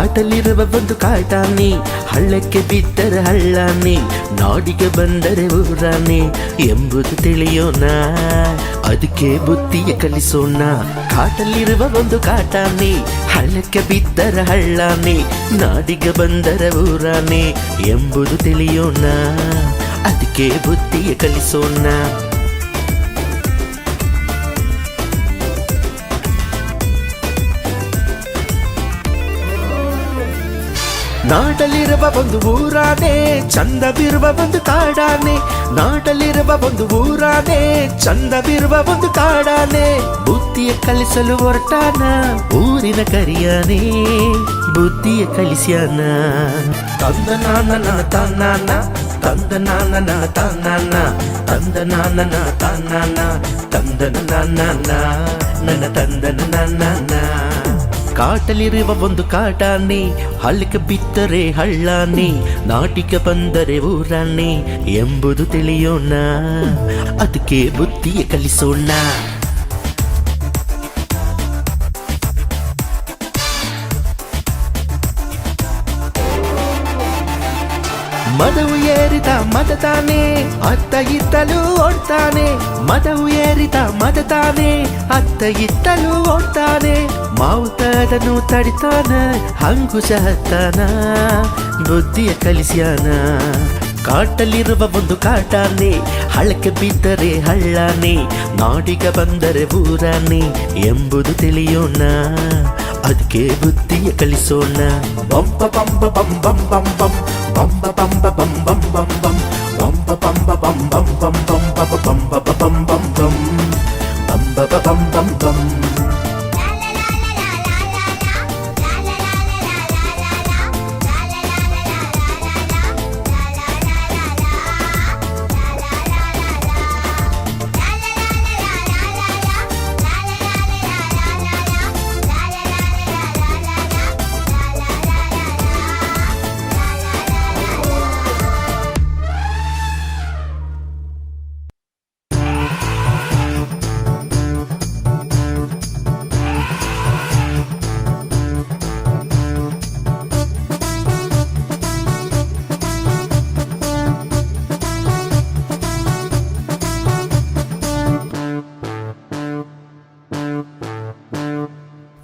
ಕಾಟಲ್ಲಿರುವ ಒಂದು ಕಾಟಾನೆ ಹಳ್ಳಕ್ಕೆ ಬಿದ್ದರೆ ಹಳ್ಳಾನೆ ನಾಡಿಗೆ ಬಂದರೆ ಊರಾನೆ ಎಂಬುದು ತಿಳಿಯೋಣ. ಅದಕ್ಕೆ ಬುದ್ಧಿಯ ಕಲಿಸೋಣ. ಕಾಟಲ್ಲಿರುವ ಒಂದು ಕಾಟಾನೆ ಹಳ್ಳಕ್ಕೆ ಬಿದ್ದರೆ ಹಳ್ಳಾನೆ ನಾಡಿಗೆ ಬಂದರೆ ಊರಾನೆ ಎಂಬುದು ತಿಳಿಯೋಣ. ಅದಕ್ಕೆ ಬುದ್ಧಿಯ ಕಲಿಸೋಣ. ನಾಡಲಿರುವ ಒಂದು ಊರಾನೆ ಚಂದವಿರುವ ಒಂದು ಕಾಡಾನೆ ನಾಡಲಿರುವ ಒಂದು ಊರಾನೆ ಚಂದವಿರುವ ಒಂದು ಕಾಡಾನೆ ಬುದ್ಧಿಯ ಕಲಿಸಲು ಹೊರಟಾನ ಊರಿನ ಕರಿಯಾನೆ ಬುದ್ಧಿಯ ಕಲಿಸ್ಯಾನ ತಂದ ನಾನ ತನ್ನಾನ ತಂದ ನಾನ ತನ್ನಾನ ತಂದ ನಾನ ತನ್ನಾನ ತಂದನ ನನ್ನ ನನ್ನ ತಂದನ ನನ್ನ ಕಾಟಲಿರುವ ಒಂದು ಕಾಟಾನೆ, ಹಳ್ಳಕ್ಕೆ ಬಿತ್ತರೆ ಹಳ್ಳಾನೆ, ನಾಟಿಕ ಬಂದರೆ ಊರಾನೆ ಎಂಬುದು ತಿಳಿಯೋಣ. ಅದಕ್ಕೆ ಬುದ್ಧಿಯ ಕಲಿಸೋಣ. ಮದವು ಏರಿದ ಮದತಾನೆ ಅತ್ತ ಇತ್ತಲೂ ಓಡ್ತಾನೆ. ಮದವು ಏರಿದ ಮದತಾನೆ ಅತ್ತ ಇತ್ತಲೂ ಓಡ್ತಾನೆ. ಮಾವುತದನು ತಡಿತಾನ, ಹಂಗುಶ ಹತ್ತಾನ, ಬುದ್ಧಿಯ ಕಲಿಸ್ಯಾನ. ಕಾಟಲ್ಲಿರುವ ಒಂದು ಕಾಟಾನೆ, ಹಳಕ್ಕೆ ಬಿದ್ದರೆ ಹಳ್ಳಾನೆ, ನಾಡಿಗ ಬಂದರೆ ಊರಾನೆ ಎಂಬುದು ತಿಳಿಯೋಣ. ಅದಕ್ಕೆ ಬುದ್ಧಿಯ ಕಲಿಸೋಣ. ಬಂಪ ಬಂಪ ಬಂ ಬಂ ಬಂ ಬಂ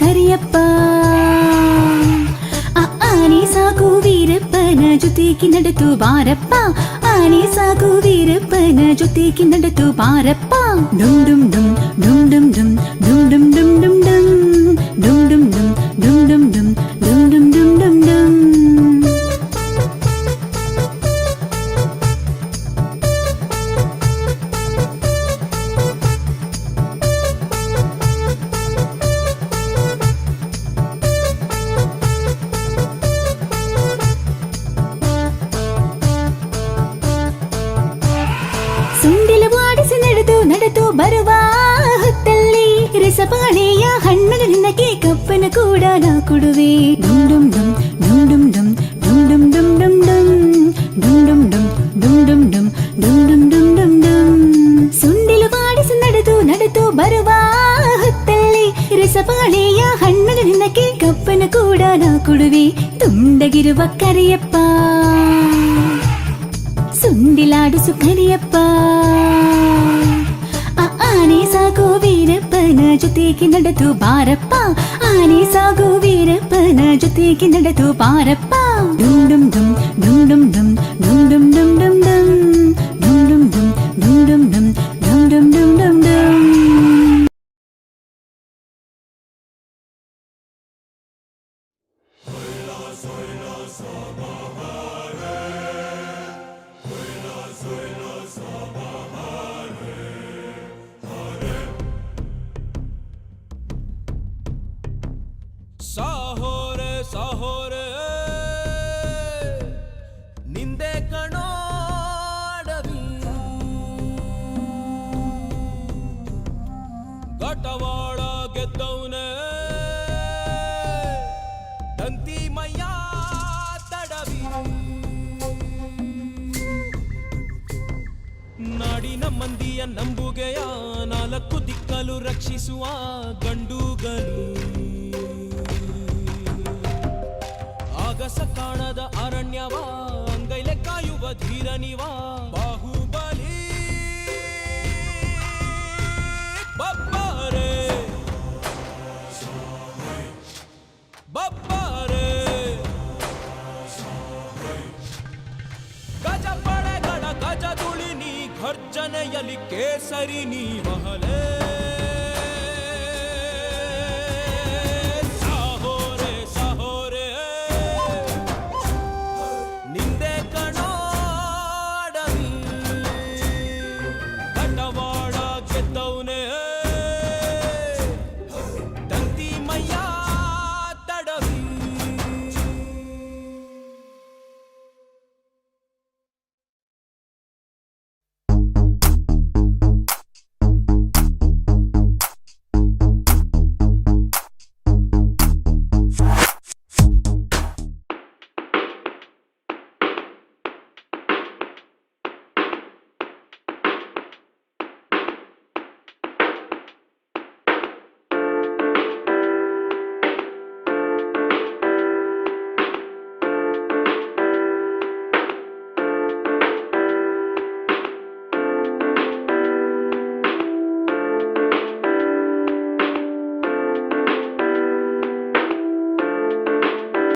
ಕರಿಯಪ್ಪ ಆ ಆನೆ ಸಾಕು ವೀರಪ್ಪನ ಜೊತೆಗೆ ನಡೆದು ಬಾರಪ್ಪ ಆನೆ ಸಾಕು ವೀರಪ್ಪನ ಜೊತೆಗೆ ನಡೆದು ಬಾರಪ್ಪ ಡುಮ್ ಡುಮ್ ಡುಮ್ ಡುಮ್ ಡುಮ್ ಡುಮ್ ಡುಮ್ ಡುಮ್ ಡುಮ್ ಡುಮ್ ಸುಂಡಿಲ ವಾಡಿಸಿ ನಡೆದು ನಡೆದು ಬರುವ ಹೊತ್ತಲ್ಲಿ ರಸಬಾಳೆಯ ಹಣ್ಣನ ನಿನಗೆ ಕಪ್ಪನ ಕೂಡ ನಾ ಕೊಡುವೆ ಡುಮ್ ಡುಮ್ ಡುಮ್ ಡುಮ್ ಡುಮ್ ಡುಮ್ ಡುಮ್ ಡುಮ್ ಡುಮ್ ಡುಮ್ ಡುಮ್ ಡುಮ್ ಡುಮ್ ಡುಮ್ ಡುಮ್ ಡುಮ್ ಡುಮ್ ಡುಮ್ ಡುಮ್ ಡುಮ್ ಡುಮ್ ಸುಂಡಿಲು ಬಾಡಿಸಿ ನಡೆದು ನಡೆದು ಬರುವ ಹೊತ್ತಲ್ಲಿ ರಸಬಾಳೆಯ ಹಣ್ಣನ ನಿನಗೆ ಕಪ್ಪನ ಕೂಡ ನಾ ಕೊಡುವೆ ತುಂಡಗಿರುವ ಕರಿಯಪ್ಪ സുണ്ടിലാട് സുഖനിയപ്പ. ആനീസാകോ വീരപ്പന ചുത്തേക്ക് നടത്തു പാരപ്പാ. ആനീസാകോ വീരപ്പന ചുത്തേക്ക് നടത്തു പാരപ്പാ. ഡും ഡും ഡും ഡും ഡും ഡും ಸಹೋರೆ ಸಹೋರೆ, ನಿಂದೆ ಕಣೋಡವಿ ಘಟವಾಳ ಗೆದ್ದವನೇ ಮಯ ತಡವಿ. ನಾಡಿನ ಮಂದಿಯ ನಂಬುಗೆಯ ನಾಲ್ಕು ದಿಕ್ಕಲು ರಕ್ಷಿಸುವ ಗಂಡುಗಳು. ಆಗಸ ಕಾಣದ ಅರಣ್ಯವ, ಅಂಗೈಲೆ ಕಾಯುವ ಧೀರನಿವ ಬಾಹುಬಲಿ, ಬಬ್ಬಾರೆ. ಬಬ್ಬಾರೆ. ಗಜ ಪಡೆಗಳ ಗಜ ತುಳಿನಿ ಘರ್ಜನೆಯಲ್ಲಿ ಕೇಸರಿ ನೀ ಮಹಲೇ.